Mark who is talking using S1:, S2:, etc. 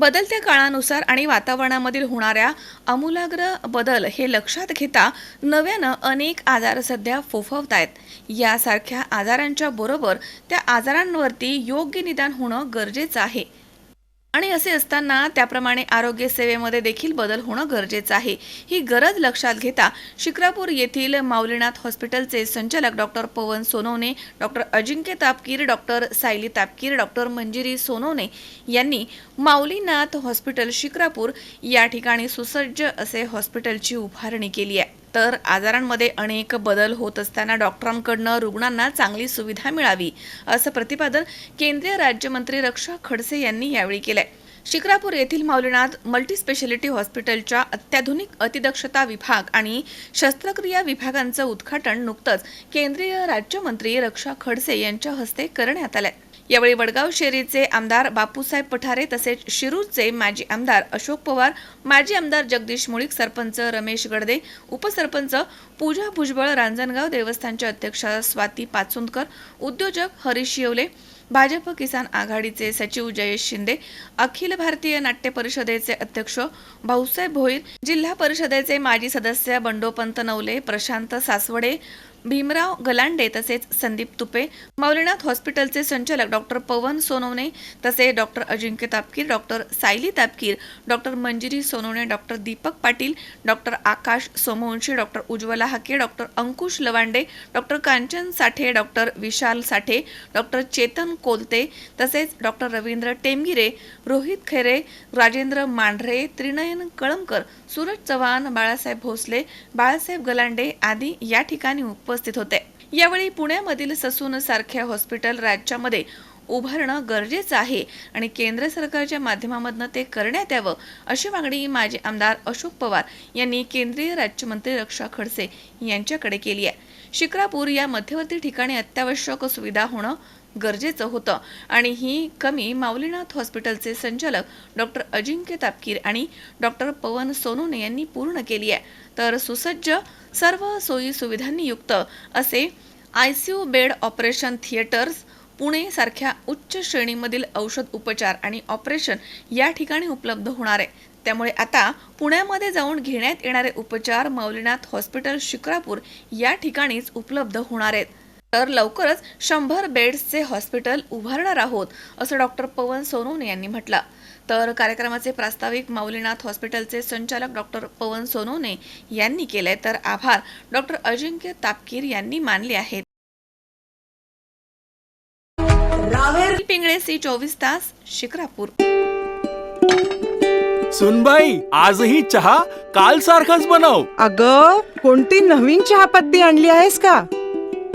S1: बदलत्या काळानुसार आणि वातावरणामधील होणाऱ्या आमूलाग्र बदल हे लक्षात घेता नव्यानं अनेक आजार सध्या फोफवत आहेत यासारख्या आजारांच्या बरोबर त्या आजारांवरती योग्य निदान होणं गरजेचं आहे. आणि असे असताना त्याप्रमाणे आरोग्य सेवेमध्ये देखील बदल होणं गरजेचं आहे. ही गरज लक्षात घेता शिक्रापूर येथील माऊलीनाथ हॉस्पिटलचे संचालक doctor Pavan Sonawane doctor Ajinkya Tapkir doctor Sayali Tapkir doctor Manjiri Sonawane यांनी माऊलीनाथ हॉस्पिटल शिक्रापूर या ठिकाणी सुसज्ज असे हॉस्पिटलची उभारणी केली आहे. तर आजारांमध्ये अनेक बदल होत असताना डॉक्टरांकडनं रुग्णांना चांगली सुविधा मिळावी असं प्रतिपादन केंद्रीय राज्यमंत्री रक्षा खडसे यांनी यावेळी केलं आहे शिक्रापूर येथील मौलीनाथ मल्टीस्पेशालिटी हॉस्पिटलच्या अत्याधुनिक अतिदक्षता विभाग आणि शस्त्रक्रिया विभागांचं उद्घाटन नुकतंच केंद्रीय राज्यमंत्री रक्षा खडसे यांच्या हस्ते करण्यात आलं यावेळी वडगाव शेरीचे आमदार बापूसाहेब पठारे तसेच शिरूरचे माजी आमदार अशोक पवार माजी आमदार जगदीश मुळीक सरपंच रमेश गडदे उपसरपंच पूजा भुजबळ रांजणगाव देवस्थानच्या अध्यक्षा स्वाती पाचुंदकर उद्योजक हरीश येवले भाजप किसान आघाडीचे सचिव जयेश शिंदे अखिल भारतीय नाट्य परिषदेचे अध्यक्ष भाऊसाहेब भोईर जिल्हा परिषदेचे माजी सदस्य बंडोपंत नवले प्रशांत सासवडे भीमराव गलांडे तसेच संदीप तुपे मौलीनाथ हॉस्पिटलचे संचालक डॉक्टर पवन सोनवणे तसे doctor Ajinkya Tapkir doctor Sayali Tapkir doctor Manjiri Sonawane doctor Deepak Patil doctor Akash Somvanshi doctor Ujjwala Hake doctor Ankush Lavande doctor Kanchan Sathe doctor Vishal Sathe doctor Chetan Kolte तसेच doctor Ravindra Temgire Rohit खेरे राजेंद्र मांढरे त्रिनयन कळमकर सूरज चव्हाण बाळासाहेब भोसले बाळासाहेब गलांडे आदी या ठिकाणी उपस्थित होते. यावेळी पुण्यामधील Sassoon सारख्या hospital राज्यामध्ये उभारणं गरजेचं आहे आणि केंद्र सरकारच्या माध्यमामधनं ते करण्यात यावं अशी मागणी माजी आमदार अशोक पवार यांनी केंद्रीय राज्यमंत्री रक्षा खडसे यांच्याकडे केली आहे. शिक्रापूर या मध्यवर्ती ठिकाणी अत्यावश्यक सुविधा होणं गरजेचं होतं. आणि ही कमी माऊलीनाथ हॉस्पिटलचे संचालक डॉक्टर अजिंक्य तापकीर आणि डॉक्टर पवन सोनोने यांनी पूर्ण केली आहे. तर सुसज्ज सर्व सोयी सुविधांनी युक्त असे I C U bed operation theatres Pune सारख्या उच्च श्रेणीमधील औषध उपचार आणि ऑपरेशन या ठिकाणी उपलब्ध होणार आहे. त्यामुळे आता पुण्यामध्ये जाऊन घेण्यात येणारे उपचार मौलीनाथ हॉस्पिटल शिक्रापूर या ठिकाणीच उपलब्ध होणार आहेत. तर लवकरच शंभर बेड्सचे हॉस्पिटल उभारणार आहोत असं डॉक्टर पवन सोनवणे यांनी म्हटलं. तर कार्यक्रमाचे प्रास्ताविक मौलीनाथ हॉस्पिटलचे संचालक डॉक्टर पवन सोनवणे यांनी केले तर आभार डॉक्टर अजिंक्य तापकीर यांनी मानले आहेत.
S2: रावेर
S1: पिंगळे सी चोवीस तास शिक्रापूर.
S3: सुनबाई आजही चहा काल सारखाच बनव.
S2: अग कोणती नवीन चहापत्ती आणली आहेस का?